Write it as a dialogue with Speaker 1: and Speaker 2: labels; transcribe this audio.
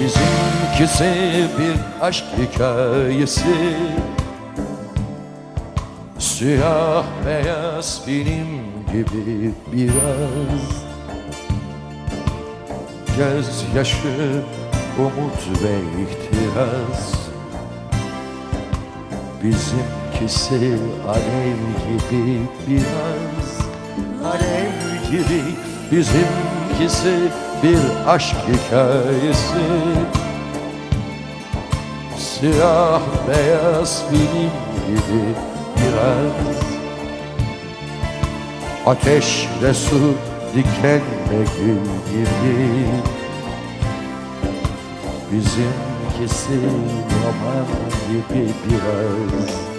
Speaker 1: Bizimkisi bir aşk hikayesi. Siyah beyaz benim gibi biraz. Göz yaşı, umut ve ihtiras. Bizimkisi alev gibi biraz. Alev gibi bizimkisi bir aşk hikayesi. Siyah beyaz benim gibi biraz. Ateşle su dikenle gül gibi. Bizimkisi roman gibi biraz